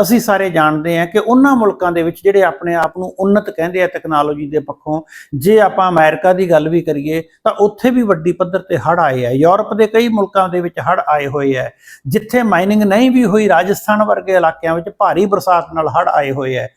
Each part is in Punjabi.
ਅਸੀਂ ਸਾਰੇ ਜਾਣਦੇ ਹਾਂ ਕਿ ਉਹਨਾਂ ਮੁਲਕਾਂ ਦੇ ਵਿੱਚ ਜਿਹੜੇ ਆਪਣੇ ਆਪ ਨੂੰ ਉન્નਤ ਕਹਿੰਦੇ ਆ ਟੈਕਨੋਲੋਜੀ ਦੇ ਪੱਖੋਂ, ਜੇ ਆਪਾਂ ਅਮਰੀਕਾ ਦੀ ਗੱਲ ਵੀ ਕਰੀਏ, ਤਾਂ ਉੱਥੇ ਵੀ ਵੱਡੀ ਪੱਧਰ ਤੇ ਹੜ੍ਹ ਆਏ ਆ। ਯੂਰਪ ਦੇ ਕਈ ਮੁਲਕਾਂ ਦੇ ਵਿੱਚ ਹੜ੍ਹ ਆਏ ਹੋਏ ਆ, ਜਿੱਥੇ ਮਾਈਨਿੰਗ ਨਹੀਂ ਵੀ ਹੋਈ, ਰਾਜਸਥਾਨ ਵਰਗੇ ਇਲਾਕਿਆਂ ਵਿੱਚ ਭਾਰੀ ਬਰਸਾਤ ਨਾਲ ਹੜ੍ਹ ਆਏ ਹੋਏ ਆ।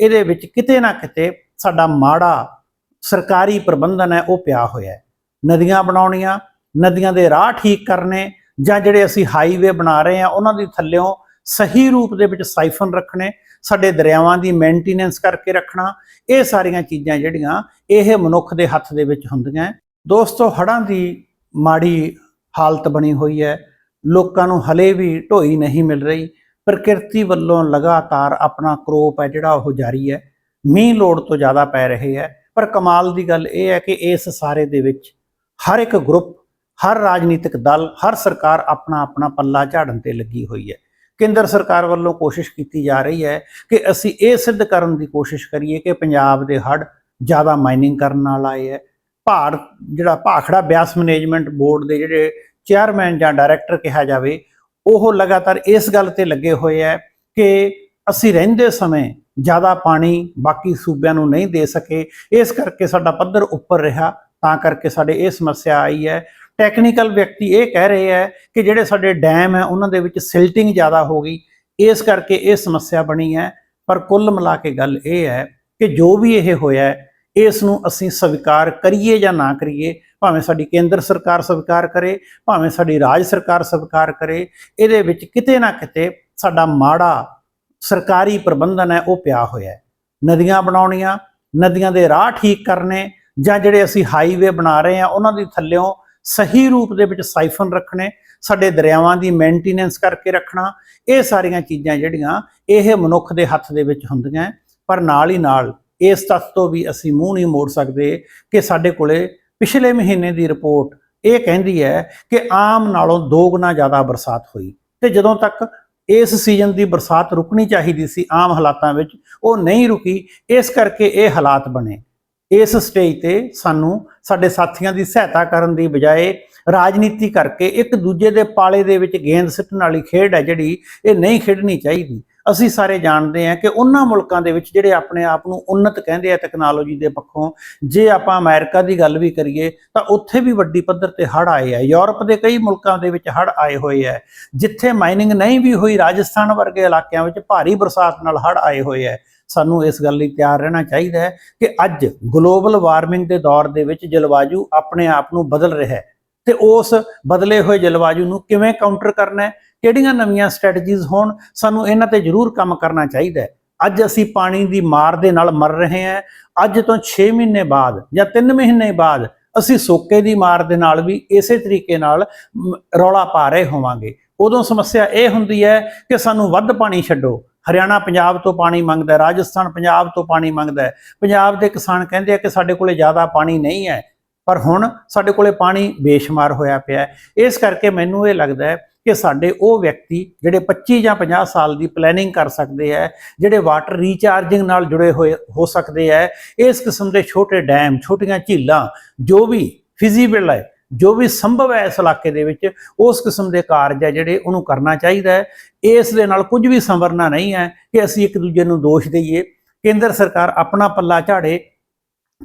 ਇਹਦੇ ਵਿੱਚ ਕਿਤੇ ਨਾ ਕਿਤੇ ਸਾਡਾ ਮਾੜਾ ਸਰਕਾਰੀ ਪ੍ਰਬੰਧਨ ਹੈ, ਉਹ ਪਿਆ ਹੋਇਆ ਹੈ। ਨਦੀਆਂ ਬਣਾਉਣੀਆਂ, ਨਦੀਆਂ ਦੇ ਰਾਹ ਠੀਕ ਕਰਨੇ ਜਾਂ ਜਿਹੜੇ ਅਸੀਂ ਹਾਈਵੇ ਬਣਾ ਰਹੇ ਹਾਂ, ਉਹਨਾਂ ਦੀ ਥੱਲਿਓਂ ਸਹੀ ਰੂਪ ਦੇ ਵਿੱਚ ਸਾਈਫਨ ਰੱਖਣੇ, ਸਾਡੇ ਦਰਿਆਵਾਂ ਦੀ ਮੇਨਟੇਨੈਂਸ ਕਰਕੇ ਰੱਖਣਾ, ਇਹ ਸਾਰੀਆਂ ਚੀਜ਼ਾਂ ਜਿਹੜੀਆਂ ਇਹ ਮਨੁੱਖ ਦੇ ਹੱਥ ਦੇ ਵਿੱਚ ਹੁੰਦੀਆਂ ਦੋਸਤੋ, ਹੜ੍ਹਾਂ ਦੀ ਮਾੜੀ ਹਾਲਤ ਬਣੀ ਹੋਈ ਹੈ। ਲੋਕਾਂ ਨੂੰ ਹਲੇ ਵੀ ਢੋਈ ਨਹੀਂ ਮਿਲ ਰਹੀ। ਪ੍ਰਕਿਰਤੀ ਵੱਲੋਂ ਲਗਾਤਾਰ ਆਪਣਾ ਕਰੋਪ ਹੈ ਜਿਹੜਾ ਉਹ ਜਾਰੀ ਹੈ। ਮੀਂਹ ਲੋੜ ਤੋਂ ਜ਼ਿਆਦਾ ਪੈ ਰਹੇ ਹੈ। ਪਰ ਕਮਾਲ ਦੀ ਗੱਲ ਇਹ ਹੈ ਕਿ ਇਸ ਸਾਰੇ ਦੇ ਵਿੱਚ ਹਰ ਇੱਕ ਗਰੁੱਪ ਹਰ ਰਾਜਨੀਤਿਕ ਦਲ, ਹਰ ਸਰਕਾਰ ਆਪਣਾ ਆਪਣਾ ਪੱਲਾ ਝਾੜਨ ਤੇ ਲੱਗੀ ਹੋਈ ਹੈ। ਕੇਂਦਰ ਸਰਕਾਰ ਵੱਲੋਂ ਕੋਸ਼ਿਸ਼ ਕੀਤੀ ਜਾ ਰਹੀ ਹੈ ਕਿ ਅਸੀਂ ਇਹ ਸਿੱਧ ਕਰਨ ਦੀ ਕੋਸ਼ਿਸ਼ ਕਰੀਏ ਕਿ ਪੰਜਾਬ ਦੇ ਹੜ੍ਹ ਜ਼ਿਆਦਾ ਮਾਈਨਿੰਗ ਕਰਨ ਨਾਲ ਆਏ ਹੈ। ਭਾਰ, ਜਿਹੜਾ ਭਾਖੜਾ ਬਿਆਸ ਮੈਨੇਜਮੈਂਟ ਬੋਰਡ ਦੇ ਜਿਹੜੇ ਚੇਅਰਮੈਨ ਜਾਂ ਡਾਇਰੈਕਟਰ ਕਿਹਾ ਜਾਵੇ, ਉਹ ਲਗਾਤਾਰ ਇਸ ਗੱਲ ਤੇ ਲੱਗੇ ਹੋਏ ਹੈ ਕਿ ਅਸੀਂ ਰਹਿੰਦੇ ਸਮੇਂ ਜ਼ਿਆਦਾ ਪਾਣੀ ਬਾਕੀ ਸੂਬਿਆਂ ਨੂੰ ਨਹੀਂ ਦੇ ਸਕੇ। ਇਸ ਕਰਕੇ ਸਾਡਾ ਪੱਧਰ ਉੱਪਰ ਰਿਹਾ, ਤਾਂ ਕਰਕੇ ਸਾਡੇ ਇਹ ਸਮੱਸਿਆ ਆਈ ਹੈ। ਟੈਕਨੀਕਲ ਵਿਅਕਤੀ ਇਹ ਕਹਿ ਰਹੇ ਹੈ ਕਿ ਜਿਹੜੇ ਸਾਡੇ ਡੈਮ ਹੈ, ਉਹਨਾਂ ਦੇ ਵਿੱਚ ਸਿਲਟਿੰਗ ਜ਼ਿਆਦਾ ਹੋ ਗਈ। ਇਸ ਕਰਕੇ ਇਹ ਸਮੱਸਿਆ ਬਣੀ ਹੈ। ਪਰ ਕੁੱਲ ਮਿਲਾ ਕੇ ਗੱਲ ਇਹ ਹੈ ਕਿ ਜੋ ਵੀ ਇਹ ਹੋਇਆ ਇਸ ਨੂੰ ਅਸੀਂ ਸਵੀਕਾਰ ਕਰੀਏ ਜਾਂ ਨਾ ਕਰੀਏ, ਭਾਵੇਂ ਸਾਡੀ ਕੇਂਦਰ ਸਰਕਾਰ ਸਵੀਕਾਰ ਕਰੇ, ਭਾਵੇਂ ਸਾਡੀ ਰਾਜ ਸਰਕਾਰ ਸਵੀਕਾਰ ਕਰੇ, ਇਹਦੇ ਵਿੱਚ ਕਿਤੇ ਨਾ ਕਿਤੇ ਸਾਡਾ ਮਾੜਾ ਸਰਕਾਰੀ ਪ੍ਰਬੰਧਨ ਹੈ, ਉਹ ਪਿਆ ਹੋਇਆ ਹੈ। ਨਦੀਆਂ ਬਣਾਉਣੀਆਂ, ਨਦੀਆਂ ਦੇ ਰਾਹ ਠੀਕ ਕਰਨੇ ਜਾਂ ਜਿਹੜੇ ਅਸੀਂ ਹਾਈਵੇ ਬਣਾ ਰਹੇ ਹਾਂ, ਉਹਨਾਂ ਦੀ ਥੱਲਿਓਂ ਸਹੀ ਰੂਪ ਦੇ ਵਿੱਚ ਸਾਈਫਨ ਰੱਖਣੇ, ਸਾਡੇ ਦਰਿਆਵਾਂ ਦੀ ਮੇਨਟੇਨੈਂਸ ਕਰਕੇ ਰੱਖਣਾ, ਇਹ ਸਾਰੀਆਂ ਚੀਜ਼ਾਂ ਜਿਹੜੀਆਂ ਇਹ ਮਨੁੱਖ ਦੇ ਹੱਥ ਦੇ ਵਿੱਚ ਹੁੰਦੀਆਂ ਪਰ ਨਾਲ ਹੀ ਨਾਲ ਇਸ ਤੱਥ ਤੋਂ ਵੀ ਅਸੀਂ ਮੂੰਹ ਨਹੀਂ ਮੋੜ ਸਕਦੇ ਕਿ ਸਾਡੇ ਕੋਲੇ ਪਿਛਲੇ ਮਹੀਨੇ ਦੀ ਰਿਪੋਰਟ ਇਹ ਕਹਿੰਦੀ ਹੈ ਕਿ ਆਮ ਨਾਲੋਂ ਦੋ ਗੁਣਾ ਜ਼ਿਆਦਾ ਬਰਸਾਤ ਹੋਈ ਤੇ ਜਦੋਂ ਤੱਕ ਇਸ ਸੀਜ਼ਨ ਦੀ ਬਰਸਾਤ ਰੁਕਣੀ ਚਾਹੀਦੀ ਸੀ ਆਮ ਹਾਲਾਤਾਂ ਵਿੱਚ, ਉਹ ਨਹੀਂ ਰੁਕੀ, ਇਸ ਕਰਕੇ ਇਹ ਹਾਲਾਤ ਬਣੇ। ਇਸ ਸਟੇਜ ਤੇ ਸਾਨੂੰ ਸਾਡੇ ਸਾਥੀਆਂ ਦੀ ਸਹਾਇਤਾ ਕਰਨ ਦੀ ਬਜਾਏ ਰਾਜਨੀਤੀ ਕਰਕੇ ਇੱਕ ਦੂਜੇ ਦੇ ਪਾਲੇ ਦੇ ਵਿੱਚ ਗੇਂਦ ਸਿੱਟਣ ਵਾਲੀ ਖੇਡ ਹੈ ਜਿਹੜੀ ਇਹ ਨਹੀਂ ਖੇਡਣੀ ਚਾਹੀਦੀ। ਅਸੀਂ ਸਾਰੇ ਜਾਣਦੇ ਹਾਂ ਕਿ ਉਹਨਾਂ ਮੁਲਕਾਂ ਦੇ ਵਿੱਚ ਜਿਹੜੇ ਆਪਣੇ ਆਪ ਨੂੰ ਉન્નਤ ਕਹਿੰਦੇ ਆ ਟੈਕਨੋਲੋਜੀ ਦੇ ਪੱਖੋਂ, ਜੇ ਆਪਾਂ ਅਮਰੀਕਾ ਦੀ ਗੱਲ ਵੀ ਕਰੀਏ, ਤਾਂ ਉੱਥੇ ਵੀ ਵੱਡੀ ਪੱਧਰ ਤੇ ਹੜ੍ਹ ਆਏ ਆ। ਯੂਰਪ ਦੇ ਕਈ ਮੁਲਕਾਂ ਦੇ ਵਿੱਚ ਹੜ੍ਹ ਆਏ ਹੋਏ ਆ, ਜਿੱਥੇ ਮਾਈਨਿੰਗ ਨਹੀਂ ਵੀ ਹੋਈ, ਰਾਜਸਥਾਨ ਵਰਗੇ ਇਲਾਕਿਆਂ ਵਿੱਚ ਭਾਰੀ ਬਰਸਾਤ ਨਾਲ ਹੜ੍ਹ ਆਏ ਹੋਏ ਆ। ਸਾਨੂੰ ਇਸ ਗੱਲ ਲਈ ਤਿਆਰ ਰਹਿਣਾ ਚਾਹੀਦਾ ਹੈ ਕਿ ਅੱਜ ਗਲੋਬਲ ਵਾਰਮਿੰਗ ਦੇ ਦੌਰ ਦੇ ਵਿੱਚ ਜਲਵਾਯੂ ਆਪਣੇ ਆਪ ਨੂੰ ਬਦਲ ਰਿਹਾ ਹੈ। ਤੇ ਉਸ ਬਦਲੇ ਹੋਏ ਜਲਵਾਯੂ ਨੂੰ ਕਿਵੇਂ ਕਾਊਂਟਰ ਕਰਨਾ ਹੈ, ਕਿਹੜੀਆਂ ਨਵੀਆਂ ਸਟ੍ਰੈਟਜੀਜ਼ ਹੋਣ, ਸਾਨੂੰ ਇਹਨਾਂ ਤੇ ਜ਼ਰੂਰ ਕੰਮ ਕਰਨਾ ਚਾਹੀਦਾ ਹੈ। ਅੱਜ ਅਸੀਂ ਪਾਣੀ ਦੀ ਮਾਰ ਦੇ ਨਾਲ ਮਰ ਰਹੇ ਹਾਂ। ਅੱਜ ਤੋਂ 6 ਮਹੀਨੇ ਬਾਅਦ ਜਾਂ 3 ਮਹੀਨੇ ਬਾਅਦ ਅਸੀਂ ਸੋਕੇ ਦੀ ਮਾਰ ਦੇ ਨਾਲ ਵੀ ਇਸੇ ਤਰੀਕੇ ਨਾਲ ਰੌਲਾ ਪਾ ਰਹੇ ਹੋਵਾਂਗੇ। ਉਦੋਂ ਸਮੱਸਿਆ ਇਹ ਹੁੰਦੀ ਹੈ ਕਿ ਸਾਨੂੰ ਵੱਧ ਪਾਣੀ ਛੱਡੋ। ਹਰਿਆਣਾ ਪੰਜਾਬ ਤੋਂ ਪਾਣੀ ਮੰਗਦਾ ਰਾਜਸਥਾਨ ਪੰਜਾਬ ਤੋਂ ਪਾਣੀ ਮੰਗਦਾ ਪੰਜਾਬ ਦੇ ਕਿਸਾਨ ਕਹਿੰਦੇ ਆ ਕਿ ਸਾਡੇ ਕੋਲੇ ਜ਼ਿਆਦਾ ਪਾਣੀ ਨਹੀਂ ਹੈ। ਪਰ ਹੁਣ ਸਾਡੇ ਕੋਲੇ ਪਾਣੀ ਬੇਸ਼ੁਮਾਰ ਹੋਇਆ ਪਿਆ ਹੈ। ਇਸ ਕਰਕੇ ਮੈਨੂੰ ਇਹ ਲੱਗਦਾ ਹੈ ਕਿ ਸਾਡੇ ਉਹ ਵਿਅਕਤੀ ਜਿਹੜੇ 25 ਜਾਂ 50 ਸਾਲ ਦੀ ਪਲੈਨਿੰਗ ਕਰ ਸਕਦੇ ਹੈ, ਜਿਹੜੇ ਵਾਟਰ ਰੀਚਾਰਜਿੰਗ ਨਾਲ ਜੁੜੇ ਹੋਏ ਹੋ ਸਕਦੇ ਹੈ, ਇਸ ਕਿਸਮ ਦੇ ਛੋਟੇ ਡੈਮ ਛੋਟੀਆਂ ਝੀਲਾਂ, ਜੋ ਵੀ ਫਿਜ਼ੀਬਲ ਹੈ, ਜੋ ਵੀ ਸੰਭਵ ਹੈ ਇਸ ਇਲਾਕੇ ਦੇ ਵਿੱਚ, ਉਸ ਕਿਸਮ ਦੇ ਕਾਰਜ ਹੈ ਜਿਹੜੇ ਉਹਨੂੰ ਕਰਨਾ ਚਾਹੀਦਾ ਹੈ। ਇਸ ਦੇ ਨਾਲ ਕੁਝ ਵੀ ਸੰਵਰਨਾ ਨਹੀਂ ਹੈ ਕਿ ਅਸੀਂ ਇੱਕ ਦੂਜੇ ਨੂੰ ਦੋਸ਼ ਦਈਏ। ਕੇਂਦਰ ਸਰਕਾਰ ਆਪਣਾ ਪੱਲਾ ਝਾੜੇ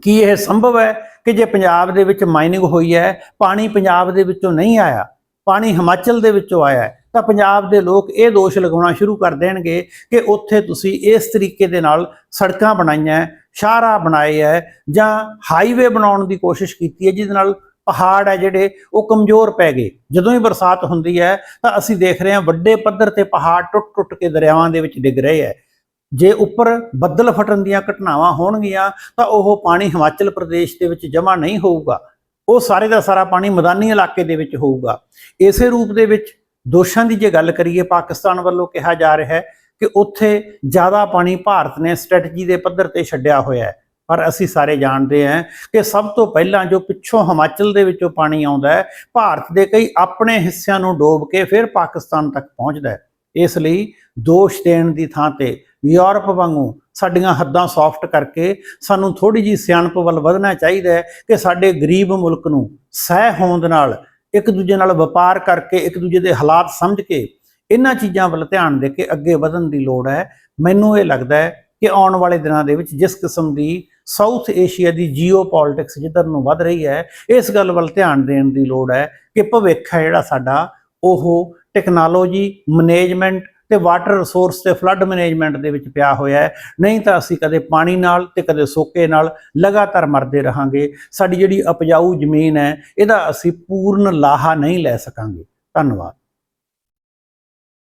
ਕੀ ਇਹ ਸੰਭਵ ਹੈ ਕਿ ਜੇ ਪੰਜਾਬ ਦੇ ਵਿੱਚ ਮਾਈਨਿੰਗ ਹੋਈ ਹੈ, ਪਾਣੀ ਪੰਜਾਬ ਦੇ ਵਿੱਚੋਂ ਨਹੀਂ ਆਇਆ, ਪਾਣੀ ਹਿਮਾਚਲ ਦੇ ਵਿੱਚੋਂ ਆਇਆ, ਤਾਂ ਪੰਜਾਬ ਦੇ ਲੋਕ ਇਹ ਦੋਸ਼ ਲਗਾਉਣਾ ਸ਼ੁਰੂ ਕਰ ਦੇਣਗੇ ਕਿ ਉੱਥੇ ਤੁਸੀਂ ਇਸ ਤਰੀਕੇ ਦੇ ਨਾਲ ਸੜਕਾਂ ਬਣਾਈਆਂ ਸ਼ਾਹਰਾ ਬਣਾਏ ਹੈ, ਜਾਂ ਹਾਈਵੇ ਬਣਾਉਣ ਦੀ ਕੋਸ਼ਿਸ਼ ਕੀਤੀ ਹੈ, ਜਿਹਦੇ ਨਾਲ ਪਹਾੜ ਹੈ ਜਿਹੜੇ, ਉਹ ਕਮਜ਼ੋਰ ਪੈ ਗਏ। ਜਦੋਂ ਹੀ ਬਰਸਾਤ ਹੁੰਦੀ ਹੈ, ਤਾਂ ਅਸੀਂ ਦੇਖ ਰਹੇ ਹਾਂ ਵੱਡੇ ਪੱਧਰ ਤੇ ਪਹਾੜ ਟੁੱਟ-ਟੁੱਟ ਕੇ ਦਰਿਆਵਾਂ ਦੇ ਵਿੱਚ ਡਿੱਗ ਰਹੇ ਹੈ। ਜੇ ਉੱਪਰ ਬੱਦਲ ਫਟਣ ਦੀਆਂ ਘਟਨਾਵਾਂ ਹੋਣਗੀਆਂ, ਤਾਂ ਉਹ ਪਾਣੀ ਹਿਮਾਚਲ ਪ੍ਰਦੇਸ਼ ਦੇ ਵਿੱਚ ਜਮ੍ਹਾਂ ਨਹੀਂ ਹੋਊਗਾ। ਉਹ ਸਾਰੇ ਦਾ ਸਾਰਾ ਪਾਣੀ ਮੈਦਾਨੀ ਇਲਾਕੇ ਦੇ ਵਿੱਚ ਹੋਊਗਾ। ਇਸੇ ਰੂਪ ਦੇ ਵਿੱਚ ਦੋਸ਼ਾਂ ਦੀ ਜੇ ਗੱਲ ਕਰੀਏ, ਪਾਕਿਸਤਾਨ ਵੱਲੋਂ ਕਿਹਾ ਜਾ ਰਿਹਾ ਹੈ ਕਿ ਉੱਥੇ ਜ਼ਿਆਦਾ ਪਾਣੀ ਭਾਰਤ ਨੇ ਸਟ੍ਰੈਟਜੀ ਦੇ ਪੱਧਰ ਤੇ ਛੱਡਿਆ ਹੋਇਆ ਹੈ। ਪਰ ਅਸੀਂ ਸਾਰੇ ਜਾਣਦੇ ਹਾਂ ਕਿ ਸਭ ਤੋਂ ਪਹਿਲਾਂ ਜੋ ਪਿੱਛੋਂ ਹਿਮਾਚਲ ਦੇ ਵਿੱਚੋਂ ਪਾਣੀ ਆਉਂਦਾ ਹੈ, ਭਾਰਤ ਦੇ ਕਈ ਆਪਣੇ ਹਿੱਸਿਆਂ ਨੂੰ ਡੋਬ ਕੇ ਫਿਰ ਪਾਕਿਸਤਾਨ ਤੱਕ ਪਹੁੰਚਦਾ ਹੈ। ਇਸ ਲਈ ਦੋਸ਼ ਦੇਣ ਦੀ ਥਾਂ ਤੇ ਯੂਰਪ ਵਾਂਗੂ ਸਾਡੀਆਂ ਹੱਦਾਂ ਸੌਫਟ ਕਰਕੇ ਸਾਨੂੰ ਥੋੜੀ ਜੀ ਸਿਆਣਪ ਵੱਲ ਵਧਣਾ ਚਾਹੀਦਾ ਹੈ ਕਿ ਸਾਡੇ ਗਰੀਬ ਮੁਲਕ ਨੂੰ ਸਹਿ ਹੋਂਦ ਨਾਲ ਇੱਕ ਦੂਜੇ ਨਾਲ ਵਪਾਰ ਕਰਕੇ ਇੱਕ ਦੂਜੇ ਦੇ ਹਾਲਾਤ ਸਮਝ ਕੇ ਇਹਨਾਂ ਚੀਜ਼ਾਂ ਵੱਲ ਧਿਆਨ ਦੇ ਕੇ ਅੱਗੇ ਵਧਣ ਦੀ ਲੋੜ ਹੈ। ਮੈਨੂੰ ਇਹ ਲੱਗਦਾ ਹੈ ਕਿ ਆਉਣ ਵਾਲੇ ਦਿਨਾਂ ਦੇ ਵਿੱਚ ਜਿਸ ਕਿਸਮ ਦੀ ਸਾਊਥ ਏਸ਼ੀਆ ਦੀ ਜੀਓਪੋਲਿਟਿਕਸ ਜਿੱਧਰ ਨੂੰ ਵੱਧ ਰਹੀ ਹੈ, ਇਸ ਗੱਲ ਵੱਲ ਧਿਆਨ ਦੇਣ ਦੀ ਲੋੜ ਹੈ ਕਿ ਭਵਿੱਖ ਹੈ ਜਿਹੜਾ ਸਾਡਾ, ਉਹ ਟੈਕਨੋਲੋਜੀ ਮੈਨੇਜਮੈਂਟ ਤੇ ਵਾਟਰ ਰਿਸੋਰਸ ਤੇ ਫਲੱਡ ਮੈਨੇਜਮੈਂਟ ਦੇ ਵਿੱਚ ਪਿਆ ਹੋਇਆ ਹੈ। ਨਹੀਂ ਤਾਂ ਅਸੀਂ ਕਦੇ ਪਾਣੀ ਨਾਲ ਤੇ ਕਦੇ ਸੋਕੇ ਨਾਲ ਲਗਾਤਾਰ ਮਰਦੇ ਰਹਾਂਗੇ। ਸਾਡੀ ਜਿਹੜੀ ਉਪਜਾਊ ਜ਼ਮੀਨ ਹੈ, ਇਹਦਾ ਅਸੀਂ ਪੂਰਨ ਲਾਹਾ ਨਹੀਂ ਲੈ ਸਕਾਂਗੇ। ਧੰਨਵਾਦ।